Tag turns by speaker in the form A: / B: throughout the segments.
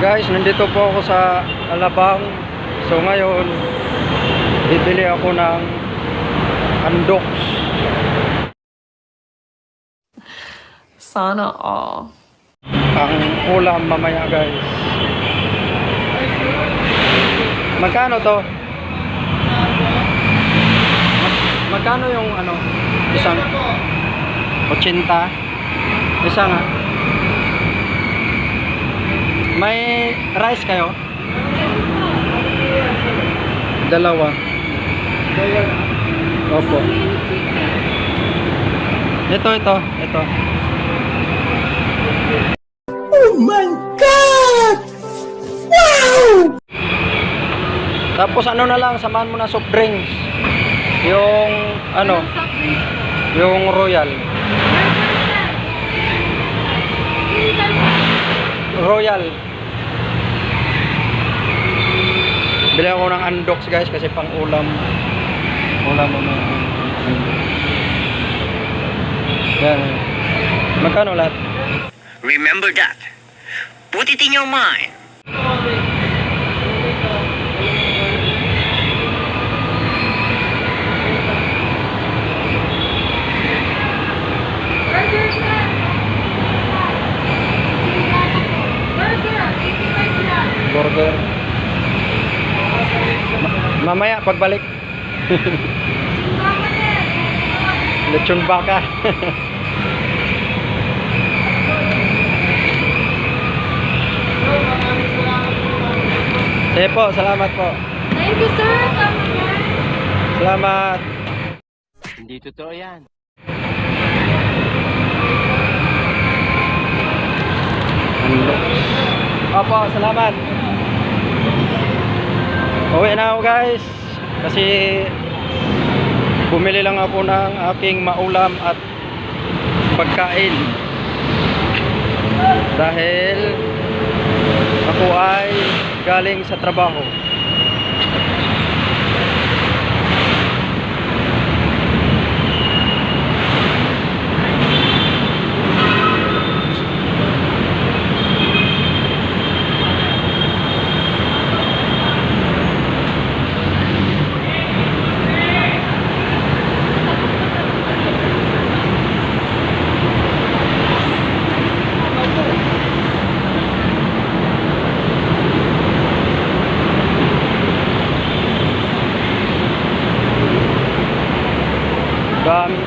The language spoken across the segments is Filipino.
A: Guys, nandito po ako sa Alabang. So ngayon, bibili ako ng andoks.
B: Sana all.
A: Ang ulam mamaya guys. Magkano to? Mag- magkano yung ano? Isang 80? Isa nga. May rice kayo? Dalawa. Opo. Ito, ito, ito. Tapos ano na lang, samahan mo na soft drinks. Yung ano, yung royal. Royal. Bili ako ng andox guys kasi pang ulam. Ulam mo na. Yan. Magkano lahat?
C: Remember that. Put it in your mind.
A: Mamaya pagbalik. Lechon baka. Sige po, salamat po.
B: Thank you, sir.
A: Salamat.
C: Hindi totoo yan.
A: Opo, salamat. Uwi na ako guys. Kasi bumili lang ako ng aking maulam at pagkain. Dahil ako ay galing sa trabaho.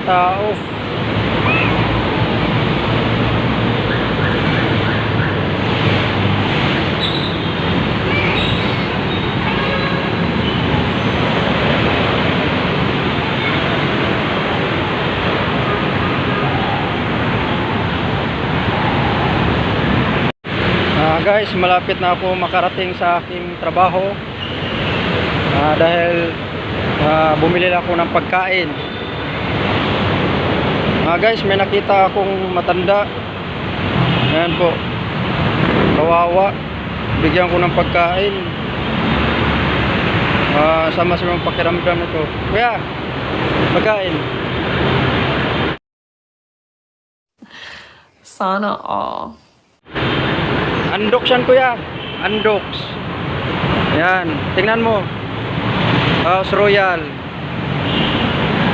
A: Tao. Ah, guys, malapit na ako makarating sa aking trabaho. Ah, dahil ah, bumili lang ako ng pagkain. Ah, guys, may nakita akong matanda. Ayan po. Kawawa. Bigyan ko ng pagkain. Ah, sama sa mga pakiramdam nito. Kuya, pagkain.
B: Sana all.
A: Andox yan kuya. Andox. Yan. Tingnan mo. House Royal.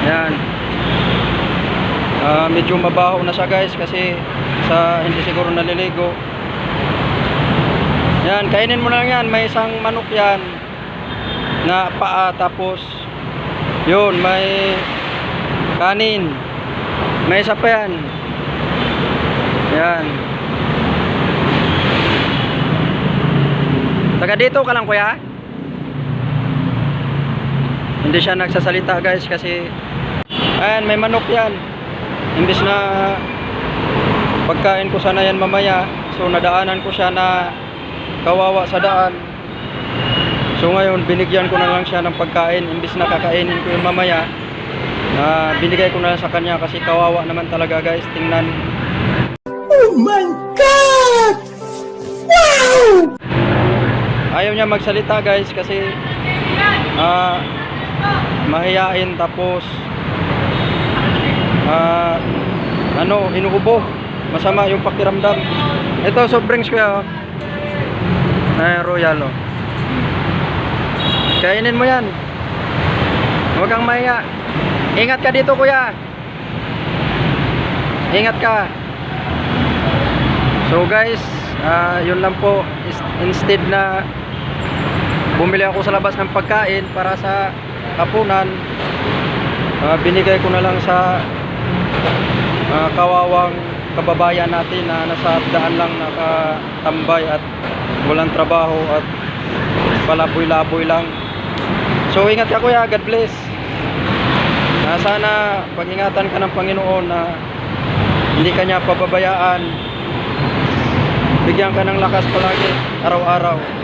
A: Yan. Ah, medyo mabaho na siya guys kasi sa hindi siguro naliligo. Yan, kainin mo lang yan. May isang manok yan na paa tapos yun, may kanin. May isa pa yan. Yan. Taga dito ka lang kuya? Hindi siya nagsasalita guys kasi ayan may manok yan. Imbis na pagkain ko sana yan mamaya so nadaanan ko siya na kawawa sa daan. So ngayon binigyan ko na lang siya ng pagkain imbis na kakainin ko yung mamaya. na binigay ko na lang sa kanya kasi kawawa naman talaga guys. Tingnan. ayaw niya magsalita guys kasi ah mahiyain tapos ah ano inuubo masama yung pakiramdam ito soft drinks kuya oh. Ay, royal oh. Kainin mo yan. Huwag kang mahiya. Ingat ka dito kuya. Ingat ka. So guys, ah, yun lang po. Instead na bumili ako sa labas ng pagkain para sa hapunan, ah, binigay ko na lang sa ah, kawawang kababayan natin na nasa daan lang nakatambay at walang trabaho at palaboy-laboy lang. So ingat ka kuya, God bless. Na sana pag-ingatan ka ng Panginoon na hindi ka niya pababayaan. Bigyan ka ng lakas palagi, araw-araw.